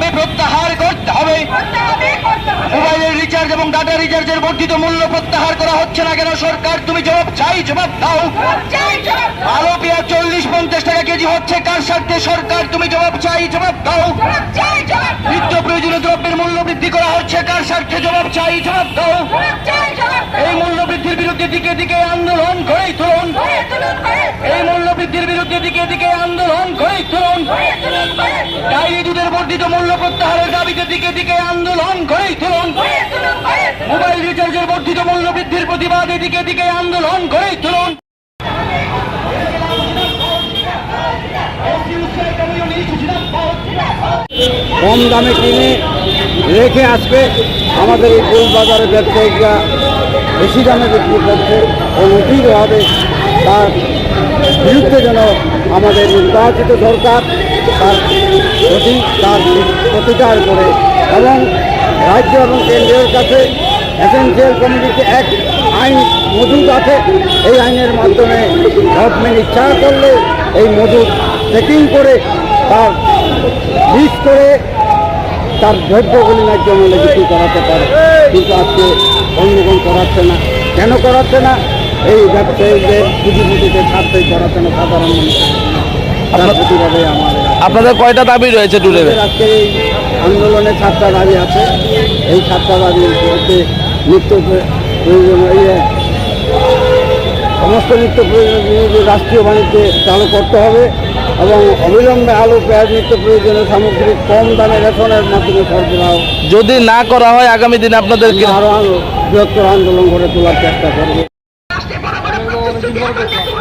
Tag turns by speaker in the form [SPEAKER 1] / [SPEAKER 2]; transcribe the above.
[SPEAKER 1] অবিলম্বে প্রত্যাহার করতে হবে। মোবাইলের রিচার্জ এবং ডাটা রিচার্জের বর্ধিত মূল্য প্রত্যাহার করা হচ্ছে না কেন? সরকার, তুমি জবাব চাই, জবাব দাও। আলু, পেঁয়াজ চল্লিশ, পঞ্চাশ টাকা কেজি হচ্ছে, কার স্বার্থে? সরকার, তুমি জবাব চাই, জবাব দাও। নিত্য প্রয়োজনীয় দ্রব্যের মূল্য বৃদ্ধি করা হচ্ছে, কার স্বার্থে? জবাব চাই, জবাব দাও। এই মূল্য বৃদ্ধির বিরুদ্ধে দিকে দিকে আন্দোলন করেই তুলুন। এই বিরুদ্ধে দিকে দিকে আন্দোলন করেই তুলুন। ডাইরি দুধের বর্ধিত মূল্য প্রত্যাহারের দাবিতে দিকে দিকে আন্দোলন করেই তুলুন। মোবাইল রিচার্জের বর্ধিত মূল্য বৃদ্ধির প্রতিবাদে দিকে দিকে আন্দোলন করেই তুলুন।
[SPEAKER 2] কম দামে কিনে রেখে আসবে আমাদের এই গোল বাজারে ব্যবসায়িকরা বেশি দামে বিক্রি করছে ও অতীতভাবে তার বিরুদ্ধে যেন আমাদের নির্বাচিত সরকার তার প্রতি তার প্রতিকার করে এবং রাজ্য এবং কেন্দ্রের কাছে এসেন্সিয়াল কমিটিতে এক আইন মজুদ আছে। এই আইনের মাধ্যমে গভর্নমেন্ট ইচ্ছা করলে এই মজুদ চেকিং করে তার লিস্ট করে তার দ্রব্যগুলি ন্যায্য মূল্যে বিক্রি করাতে পারে। কিন্তু আজকে অন্যগণ করাচ্ছে না। কেন করাচ্ছে না? এই ব্যবসায়ীদের পুঁজিপুটিতে স্বার্থই করাচ্ছে না সাধারণ মানুষ। তার প্রতিবাদে আমাদের
[SPEAKER 3] আপনাদের কয়টা দাবি রয়েছে
[SPEAKER 2] আজকে এই আন্দোলনে সাতটা দাবি আছে। এই সাতটা দাবি নিত্য প্রয়োজন সমস্ত নিত্য প্রয়োজনীয় রাষ্ট্রীয় বাণিজ্য চালু করতে হবে এবং অবিলম্বে আলু পেঁয়াজ নিত্য প্রয়োজনীয় সামগ্রী কম দামে রেশনের মাধ্যমে সরবরাহ
[SPEAKER 3] যদি না করা হয় আগামী দিনে আপনাদের
[SPEAKER 2] আরও বৃহত্তর আন্দোলন গড়ে তোলার চেষ্টা করবে। Gracias.